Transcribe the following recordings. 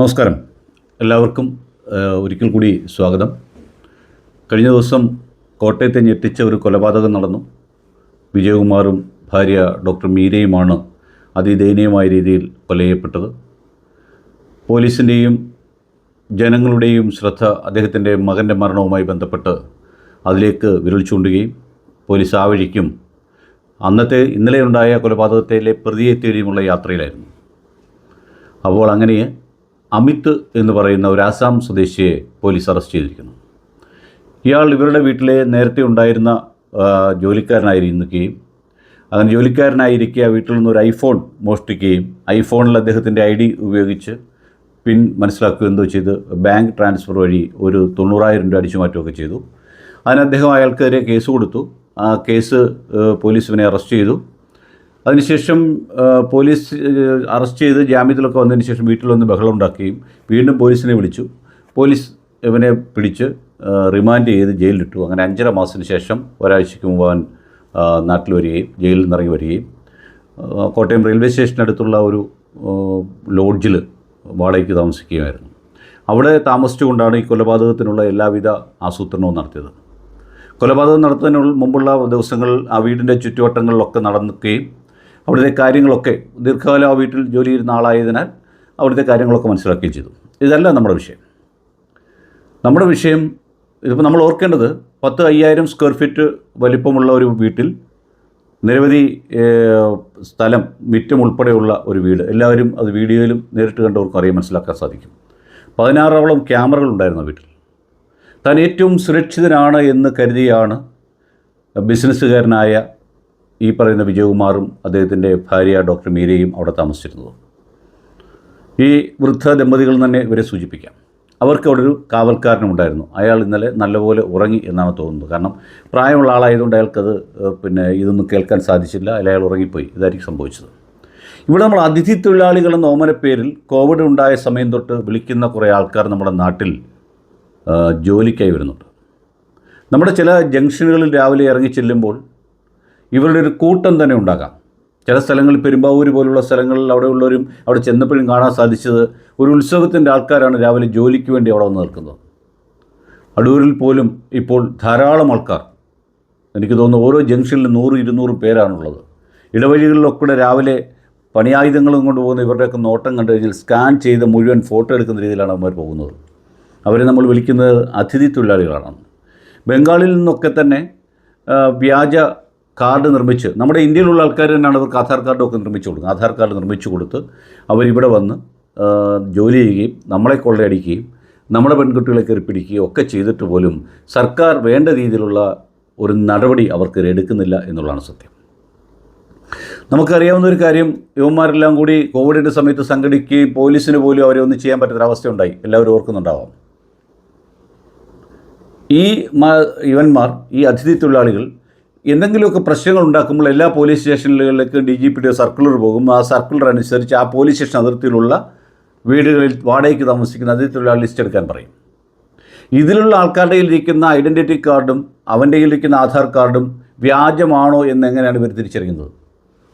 നമസ്കാരം. എല്ലാവർക്കും ഒരിക്കൽ കൂടി സ്വാഗതം. കഴിഞ്ഞ ദിവസം കോട്ടയത്തെ ഞെട്ടിച്ച ഒരു കൊലപാതകം നടന്നു. വിജയകുമാറും ഭാര്യ ഡോക്ടർ മീരയുമാണ് അതിദയനീയമായ രീതിയിൽ കൊല ചെയ്യപ്പെട്ടത് പോലീസിന്റെയും ജനങ്ങളുടെയും ശ്രദ്ധ അദ്ദേഹത്തിന്റെ മകന്റെ മരണവുമായി ബന്ധപ്പെട്ട് അതിലേക്ക് വിരൽ ചൂണ്ടുകയും പോലീസ് ആ വഴിക്കും അന്നത്തെ ഇന്നലെ ഉണ്ടായ കൊലപാതകത്തിലെ പ്രതിയെ തേടിയുമുള്ള യാത്രയിലായിരുന്നു. അപ്പോൾ അങ്ങനെ അമിത് എന്ന് പറയുന്ന ഒരു ആസാം സ്വദേശിയെ പോലീസ് അറസ്റ്റ് ചെയ്തിരിക്കുന്നു. ഇയാൾ ഇവരുടെ വീട്ടിലെ നേരത്തെ ഉണ്ടായിരുന്ന ജോലിക്കാരനായിരിക്കുകയും അങ്ങനെ ജോലിക്കാരനായിരിക്കെ ആ വീട്ടിൽ നിന്ന് ഒരു ഐഫോൺ മോഷ്ടിക്കുകയും ഐഫോണിൽ അദ്ദേഹത്തിന്റെ ഐ ഡി ഉപയോഗിച്ച് പിൻ മനസ്സിലാക്കുകയും എന്തോ ചെയ്ത് ബാങ്ക് ട്രാൻസ്ഫർ വഴി ഒരു തൊണ്ണൂറായിരം രൂപ അടിച്ചു മാറ്റുകയൊക്കെ ചെയ്തു. അതിന് അദ്ദേഹം അയാൾക്കെതിരെ കേസ് കൊടുത്തു. ആ കേസ് പോലീസിനെ അറസ്റ്റ് ചെയ്തു. അതിനുശേഷം പോലീസ് അറസ്റ്റ് ചെയ്ത് ജാമ്യത്തിലൊക്കെ വന്നതിന് ശേഷം വീട്ടിൽ വന്ന് ബഹളം ഉണ്ടാക്കുകയും വീണ്ടും പോലീസിനെ വിളിച്ചു. പോലീസ് ഇവനെ പിടിച്ച് റിമാൻഡ് ചെയ്ത് ജയിലിലിട്ടു. അങ്ങനെ അഞ്ചര മാസത്തിന് ശേഷം ഒരാഴ്ചയ്ക്ക് മുമ്പ് അവൻ നാട്ടിൽ വരികയും ജയിലിൽ നിന്ന് ഇറങ്ങി വരികയും കോട്ടയം റെയിൽവേ സ്റ്റേഷനടുത്തുള്ള ഒരു ലോഡ്ജിൽ വാടകയ്ക്ക് താമസിക്കുകയായിരുന്നു. അവിടെ താമസിച്ചുകൊണ്ടാണ് ഈ കൊലപാതകത്തിനുള്ള എല്ലാവിധ ആസൂത്രണവും നടത്തിയത്. കൊലപാതകം നടത്തുന്നതിന് മുമ്പുള്ള ദിവസങ്ങൾ ആ വീടിന്റെ ചുറ്റുവട്ടങ്ങളിലൊക്കെ നടക്കുകയും അവിടുത്തെ കാര്യങ്ങളൊക്കെ ദീർഘകാലം ആ വീട്ടിൽ ജോലി ചെയ്യുന്ന ആളായതിനാൽ അവിടുത്തെ കാര്യങ്ങളൊക്കെ മനസ്സിലാക്കുകയും ചെയ്തു. ഇതല്ല നമ്മുടെ വിഷയം. നമ്മുടെ വിഷയം ഇതിപ്പോൾ നമ്മൾ ഓർക്കേണ്ടത് പത്ത് അയ്യായിരം സ്ക്വയർ ഫീറ്റ് വലിപ്പമുള്ള ഒരു വീട്ടിൽ നിരവധി സ്ഥലം മിറ്റം ഉൾപ്പെടെയുള്ള ഒരു വീട്. എല്ലാവരും അത് വീഡിയോയിലും നേരിട്ട് കണ്ടവർക്കും അറിയാൻ മനസ്സിലാക്കാൻ സാധിക്കും. പതിനാറോളം ക്യാമറകൾ ഉണ്ടായിരുന്നു വീട്ടിൽ. താൻ ഏറ്റവും സുരക്ഷിതനാണ് എന്ന് കരുതിയാണ് ബിസിനസ്സുകാരനായ ഈ പറയുന്ന വിജയകുമാറും അദ്ദേഹത്തിന്റെ ഭാര്യ ഡോക്ടർ മീരയും അവിടെ താമസിച്ചിരുന്നത്. ഈ വൃദ്ധ ദമ്പതികൾ തന്നെ ഇവരെ സൂചിപ്പിക്കാം. അവർക്ക് അവിടെ ഒരു കാവൽക്കാരനുണ്ടായിരുന്നു അയാൾ ഇന്നലെ നല്ലപോലെ ഉറങ്ങി എന്നാണ് തോന്നുന്നത്. കാരണം പ്രായമുള്ള ആളായതുകൊണ്ട് അയാൾക്കത് പിന്നെ ഇതൊന്നും കേൾക്കാൻ സാധിച്ചില്ല. അല്ലെങ്കിൽ അയാൾ ഉറങ്ങിപ്പോയി. ഇതായിരിക്കും സംഭവിച്ചത്. ഇവിടെ നമ്മൾ അതിഥി തൊഴിലാളികൾ എന്ന ഓമന പേരിൽ കോവിഡ് ഉണ്ടായ സമയം തൊട്ട് വിളിക്കുന്ന കുറേ ആൾക്കാർ നമ്മുടെ നാട്ടിൽ ജോലിക്കായി വരുന്നുണ്ട്. നമ്മുടെ ചില ജംഗ്ഷനുകളിൽ രാവിലെ ഇറങ്ങി ചെല്ലുമ്പോൾ ഇവരുടെ ഒരു കൂട്ടം തന്നെ ഉണ്ടാകാം. ചില സ്ഥലങ്ങളിൽ പെരുമ്പാവൂർ പോലുള്ള സ്ഥലങ്ങളിൽ അവിടെ ഉള്ളവരും അവിടെ ചെന്നപ്പോഴും കാണാൻ സാധിച്ചത് ഒരു ഉത്സവത്തിന്റെ ആൾക്കാരാണ് രാവിലെ ജോലിക്ക് വേണ്ടി അവിടെ വന്ന് നിൽക്കുന്നത്. അടൂരിൽ പോലും ഇപ്പോൾ ധാരാളം ആൾക്കാർ. എനിക്ക് തോന്നുന്നു ഓരോ ജംഗ്ഷനിലും നൂറ് ഇരുന്നൂറ് പേരാണുള്ളത്. ഇടവഴികളിലൊക്കെ രാവിലെ പണിയായുധങ്ങളും കൊണ്ട് പോകുന്ന ഇവരുടെയൊക്കെ നോട്ടം കണ്ടു കഴിഞ്ഞാൽ സ്കാൻ ചെയ്ത് മുഴുവൻ ഫോട്ടോ എടുക്കുന്ന രീതിയിലാണ് അവർ പോകുന്നത്. അവരെ നമ്മൾ വിളിക്കുന്നത് അതിഥി തൊഴിലാളികളാണ്. ബംഗാളിൽ നിന്നൊക്കെ തന്നെ വ്യാജ കാർഡ് നിർമ്മിച്ച് നമ്മുടെ ഇന്ത്യയിലുള്ള ആൾക്കാർ തന്നെയാണ് അവർക്ക് ആധാർ കാർഡൊക്കെ നിർമ്മിച്ചു കൊടുക്കുന്നത് ആധാർ കാർഡ് നിർമ്മിച്ചു കൊടുത്ത് അവരിവിടെ വന്ന് ജോലി ചെയ്യുകയും നമ്മളെ കൊള്ളയടിക്കുകയും നമ്മുടെ പെൺകുട്ടികളെ കയറി പിടിക്കുകയും ഒക്കെ ചെയ്തിട്ട് പോലും സർക്കാർ വേണ്ട രീതിയിലുള്ള ഒരു നടപടി അവർക്ക് എടുക്കുന്നില്ല എന്നുള്ളതാണ് സത്യം. നമുക്കറിയാവുന്ന ഒരു കാര്യം യുവന്മാരെല്ലാം കൂടി കോവിഡിന്റെ സമയത്ത് സംഘടിക്കുകയും പോലീസിന് പോലും അവരെ ഒന്നും ചെയ്യാൻ പറ്റാത്ത അവസ്ഥ ഉണ്ടായി എല്ലാവരും ഓർക്കുന്നുണ്ടാവാം. ഈ ഇവന്മാർ ഈ അതിഥി തൊഴിലാളികൾ എന്തെങ്കിലുമൊക്കെ പ്രശ്നങ്ങൾ ഉണ്ടാക്കുമ്പോൾ എല്ലാ പോലീസ് സ്റ്റേഷനുകളിലേക്കും ഡി ജി പിയുടെ സർക്കുലർ പോകും. ആ സർക്കുലർ അനുസരിച്ച് ആ പോലീസ് സ്റ്റേഷൻ അതിർത്തിയിലുള്ള വീടുകളിൽ വാടകയ്ക്ക് താമസിക്കുന്ന അതിർത്തിയിലുള്ള ലിസ്റ്റ് എടുക്കാൻ പറയും. ഇതിലുള്ള ആൾക്കാരുടെ ഇരിക്കുന്ന ഐഡന്റിറ്റി കാർഡും അവന്റെ ഇരിക്കുന്ന ആധാർ കാർഡും വ്യാജമാണോ എന്ന് എങ്ങനെയാണ് ഇവർ തിരിച്ചറിയുന്നത്?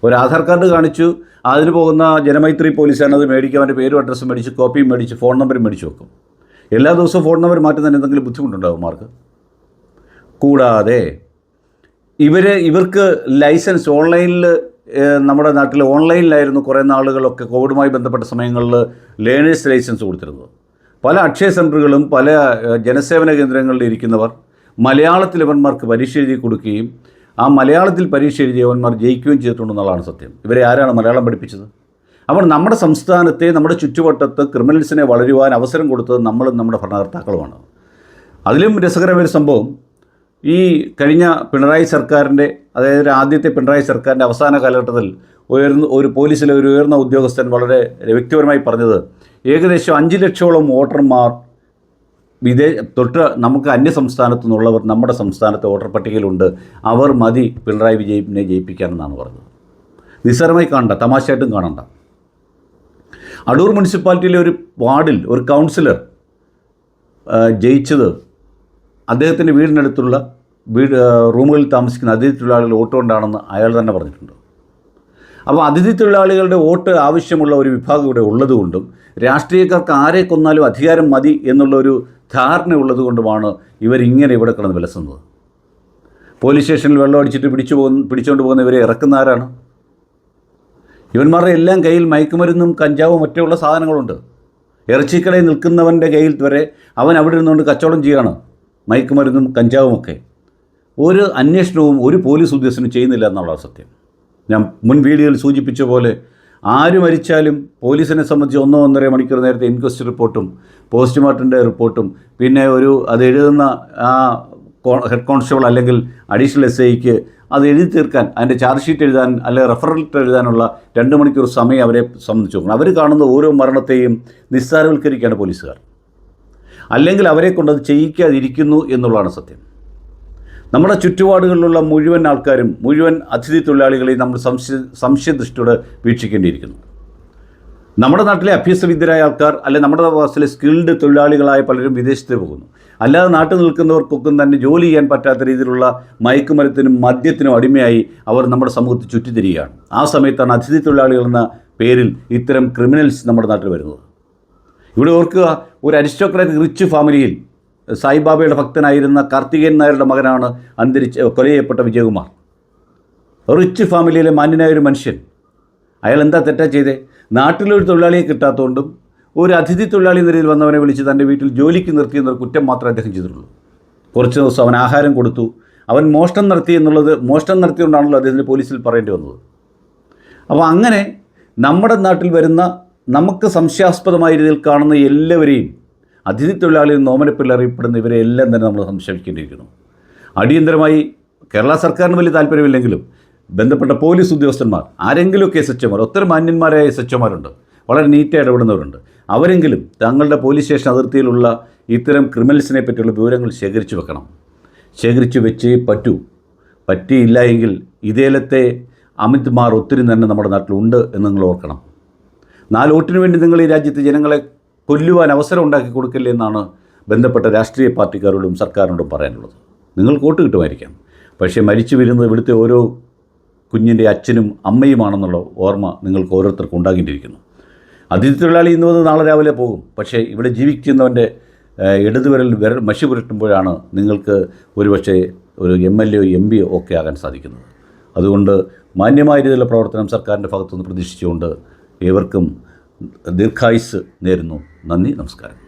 ഒരു ആധാർ കാർഡ് കാണിച്ചു അതിന് പോകുന്ന ജനമൈത്രി പോലീസാണ് അത് മേടിക്കുക അവന്റെ പേരും അഡ്രസ്സും മേടിച്ച് കോപ്പിയും മേടിച്ച് ഫോൺ നമ്പറും മേടിച്ച് വെക്കും. എല്ലാ ദിവസവും ഫോൺ നമ്പർ മാറ്റുന്നതിന് എന്തെങ്കിലും ബുദ്ധിമുട്ടുണ്ടാകും മാർക്ക്? കൂടാതെ ഇവർ ഇവർക്ക് ലൈസൻസ് ഓൺലൈനിൽ നമ്മുടെ നാട്ടിൽ ഓൺലൈനിലായിരുന്നു കുറേ നാളുകളൊക്കെ കോവിഡുമായി ബന്ധപ്പെട്ട സമയങ്ങളിൽ ലേണേഴ്സ് ലൈസൻസ് കൊടുത്തിരുന്നത്. പല അക്ഷയ സെന്ററുകളും പല ജനസേവന കേന്ദ്രങ്ങളിൽ ഇരിക്കുന്നവർ മലയാളത്തിൽ ഇവന്മാർക്ക് പരീക്ഷ എഴുതി കൊടുക്കുകയും ആ മലയാളത്തിൽ പരീക്ഷ എഴുതിയവന്മാർ ജയിക്കുകയും ചെയ്തിട്ടുണ്ടെന്നുള്ളതാണ് സത്യം. ഇവരെ ആരാണ് മലയാളം പഠിപ്പിച്ചത്? അപ്പോൾ നമ്മുടെ സംസ്ഥാനത്തെ നമ്മുടെ ചുറ്റുവട്ടത്ത് ക്രിമിനൽസിനെ വളരുവാൻ അവസരം കൊടുത്തത് നമ്മളും നമ്മുടെ ഭരണകർത്താക്കളുമാണ്. അതിലും രസകരമായ ഒരു സംഭവം ഈ കഴിഞ്ഞ പിണറായി സർക്കാരിന്റെ അതായത് ആദ്യത്തെ പിണറായി സർക്കാരിന്റെ അവസാന കാലഘട്ടത്തിൽ ഉയർന്ന ഒരു പോലീസിലെ ഒരു ഉയർന്ന ഉദ്യോഗസ്ഥൻ വളരെ വ്യക്തിപരമായി പറഞ്ഞത് ഏകദേശം അഞ്ച് ലക്ഷോളം വോട്ടർമാർ വിദേശ തൊട്ട് നമുക്ക് അന്യ സംസ്ഥാനത്തു നിന്നുള്ളവർ നമ്മുടെ സംസ്ഥാനത്തെ വോട്ടർ പട്ടികയിലുണ്ട്. അവർ മതി പിണറായി വിജയനെ ജയിപ്പിക്കാനെന്നാണ് പറഞ്ഞത്. നിസ്സാരമായി കാണണ്ട തമാശയായിട്ടും കാണണ്ട. അടൂർ മുനിസിപ്പാലിറ്റിയിലെ ഒരു വാർഡിൽ ഒരു കൗൺസിലർ ജയിച്ചത് അദ്ദേഹത്തിന്റെ വീടിനടുത്തുള്ള വീട് റൂമുകളിൽ താമസിക്കുന്ന അതിഥി തൊഴിലാളികൾ വോട്ട് കൊണ്ടാണെന്ന് അയാൾ തന്നെ പറഞ്ഞിട്ടുണ്ട്. അപ്പോൾ അതിഥി തൊഴിലാളികളുടെ വോട്ട് ആവശ്യമുള്ള ഒരു വിഭാഗം ഇവിടെ ഉള്ളതുകൊണ്ടും രാഷ്ട്രീയക്കാർക്ക് ആരെ കൊന്നാലും അധികാരം മതി എന്നുള്ളൊരു ധാരണ ഉള്ളതുകൊണ്ടുമാണ് ഇവരിങ്ങനെ ഇവിടെ കിടന്ന് വിലസുന്നത്. പോലീസ് സ്റ്റേഷനിൽ വെള്ളം അടിച്ചിട്ട് പിടിച്ചു പോകുന്ന പിടിച്ചുകൊണ്ട് പോകുന്ന ഇവരെ ഇറക്കുന്ന ആരാണ്? ഇവന്മാരുടെ എല്ലാം കയ്യിൽ മയക്കുമരുന്നും കഞ്ചാവും മറ്റുള്ള സാധനങ്ങളുണ്ട്. ഇറച്ചിക്കടയിൽ നിൽക്കുന്നവന്റെ കയ്യിൽ വരെ അവൻ അവിടെ ഇരുന്നുകൊണ്ട് കച്ചവടം ചെയ്യുകയാണ് മയക്കുമരുന്നും കഞ്ചാവുമൊക്കെ. ഒരു അന്വേഷണവും ഒരു പോലീസ് ഉദ്യോഗസ്ഥനും ചെയ്യുന്നില്ല എന്നുള്ള സത്യം? ഞാൻ മുൻ വീഡിയോയിൽ സൂചിപ്പിച്ച പോലെ ആര് മരിച്ചാലും പോലീസിനെ സംബന്ധിച്ച് ഒന്നോ ഒന്നര മണിക്കൂർ നേരത്തെ ഇൻക്വസ്റ്റ് റിപ്പോർട്ടും പോസ്റ്റ്മോർട്ടന്റെ റിപ്പോർട്ടും പിന്നെ ഒരു അത് എഴുതുന്ന ആ ഹെഡ് കോൺസ്റ്റബിൾ അല്ലെങ്കിൽ അഡീഷണൽ എസ് ഐക്ക് അത് എഴുതി തീർക്കാൻ അതിന്റെ ചാർജ് ഷീറ്റ് എഴുതാൻ അല്ലെങ്കിൽ റെഫറൽ എഴുതാനുള്ള രണ്ട് മണിക്കൂർ സമയം അവരെ സംബന്ധിച്ച് നോക്കണം അവർ കാണുന്ന ഓരോ മരണത്തെയും നിസ്സാരവൽക്കരിക്കുകയാണ് പോലീസുകാർ. അല്ലെങ്കിൽ അവരെ കൊണ്ടത് ചെയ്യിക്കാതിരിക്കുന്നു എന്നുള്ളതാണ് സത്യം. നമ്മുടെ ചുറ്റുപാടുകളിലുള്ള മുഴുവൻ ആൾക്കാരും മുഴുവൻ അതിഥി തൊഴിലാളികളെയും നമ്മൾ സംശയ സംശയദൃഷ്ടിയോടെ വീക്ഷിക്കേണ്ടിയിരിക്കുന്നു. നമ്മുടെ നാട്ടിലെ അഭ്യസവിദ്യരായ ആൾക്കാർ അല്ലെ നമ്മുടെ വാസത്തിലെ സ്കിൽഡ് തൊഴിലാളികളായ പലരും വിദേശത്ത് പോകുന്നു. അല്ലാതെ നാട്ടിൽ നിൽക്കുന്നവർക്കൊക്കെ തന്നെ ജോലി ചെയ്യാൻ പറ്റാത്ത രീതിയിലുള്ള മയക്കുമരത്തിനും മദ്യത്തിനും അടിമയായി അവർ നമ്മുടെ സമൂഹത്തിൽ ചുറ്റിത്തിരിക്കുകയാണ് ആ സമയത്താണ് അതിഥി തൊഴിലാളികൾ എന്ന പേരിൽ ഇത്തരം ക്രിമിനൽസ് നമ്മുടെ നാട്ടിൽ വരുന്നത്. ഇവിടെ ഓർക്കുക ഒരു അരിസ്റ്റോക്രാറ്റിക് റിച്ച് ഫാമിലിയിൽ സായിബാബയുടെ ഭക്തനായിരുന്ന കാർത്തികേയൻ നായരുടെ മകനാണ് അന്തരിച്ച് കൊല ചെയ്യപ്പെട്ട വിജയകുമാർ. റിച്ച് ഫാമിലിയിലെ മാന്യനായ ഒരു മനുഷ്യൻ. അയാൾ എന്താ തെറ്റാ ചെയ്തേ? നാട്ടിലൊരു തൊഴിലാളിയെ കിട്ടാത്തതുകൊണ്ടും ഒരു അതിഥി തൊഴിലാളി നിലയിൽ വന്നവനെ വിളിച്ച് തന്റെ വീട്ടിൽ ജോലിക്ക് നിർത്തി എന്നൊരു കുറ്റം മാത്രമേ അദ്ദേഹം ചെയ്തിട്ടുള്ളൂ. കുറച്ച് ദിവസം അവൻ ആഹാരം കൊടുത്തു. അവൻ മോഷണം നടത്തി എന്നുള്ളത് മോഷണം നടത്തിയതുകൊണ്ടാണല്ലോ അദ്ദേഹത്തിന് പോലീസിൽ പറയേണ്ടി വന്നത്. അപ്പോൾ അങ്ങനെ നമ്മുടെ നാട്ടിൽ വരുന്ന നമുക്ക് സംശയാസ്പദമായ രീതിയിൽ കാണുന്ന എല്ലാവരെയും അതിഥി തൊഴിലാളികൾ നോമനപ്പിൽ അറിയപ്പെടുന്ന ഇവരെ എല്ലാം തന്നെ നമ്മൾ സംശയിക്കേണ്ടിയിരിക്കുന്നു. അടിയന്തരമായി കേരള സർക്കാരിന് വലിയ താല്പര്യമില്ലെങ്കിലും ബന്ധപ്പെട്ട പോലീസ് ഉദ്യോഗസ്ഥന്മാർ ആരെങ്കിലുമൊക്കെ എസ് എച്ച് ഒമാർ ഒത്തിരി മാന്യന്മാരായ എസ് എച്ച് ഒമാരുണ്ട്. വളരെ നീറ്റായി ഇടപെടുന്നവരുണ്ട്. അവരെങ്കിലും തങ്ങളുടെ പോലീസ് സ്റ്റേഷൻ അതിർത്തിയിലുള്ള ഇത്തരം ക്രിമിനൽസിനെ പറ്റിയുള്ള വിവരങ്ങൾ ശേഖരിച്ചു വെക്കണം. ശേഖരിച്ചു വെച്ചേ പറ്റൂ. പറ്റിയില്ല എങ്കിൽ ഇതേലത്തെ അമിത്മാർ ഒത്തിരി തന്നെ നമ്മുടെ നാട്ടിലുണ്ട് എന്ന് നിങ്ങൾ ഓർക്കണം. നാല് വോട്ടിന് വേണ്ടി നിങ്ങൾ ഈ രാജ്യത്തെ ജനങ്ങളെ കൊല്ലുവാൻ അവസരം ഉണ്ടാക്കി കൊടുക്കില്ല എന്നാണ് ബന്ധപ്പെട്ട രാഷ്ട്രീയ പാർട്ടിക്കാരോടും സർക്കാരിനോടും പറയാനുള്ളത്. നിങ്ങൾ കോട്ട് കിട്ടുമായിരിക്കാം. പക്ഷേ മരിച്ചു വരുന്നത് ഇവിടുത്തെ ഓരോ കുഞ്ഞിന്റെ അച്ഛനും അമ്മയുമാണെന്നുള്ള ഓർമ്മ നിങ്ങൾക്ക് ഓരോരുത്തർക്കും ഉണ്ടാകേണ്ടിയിരിക്കുന്നു അതിഥി തൊഴിലാളി ഇന്ന് വന്ന് നാളെ രാവിലെ പോകും. പക്ഷേ ഇവിടെ ജീവിക്കുന്നവന്റെ ഇടതുവരൽ വിരൽ മഷി പുരട്ടുമ്പോഴാണ് നിങ്ങൾക്ക് ഒരുപക്ഷെ ഒരു M L A M P ഒക്കെ ആകാൻ സാധിക്കുന്നത്. അതുകൊണ്ട് മാന്യമായ രീതിയിലുള്ള പ്രവർത്തനം സർക്കാരിന്റെ ഭാഗത്തുനിന്ന് പ്രതീക്ഷിച്ചുകൊണ്ട് ഏവർക്കും ദീർഘായുസ് നേരുന്നു. നന്ദി നമസ്കാരം.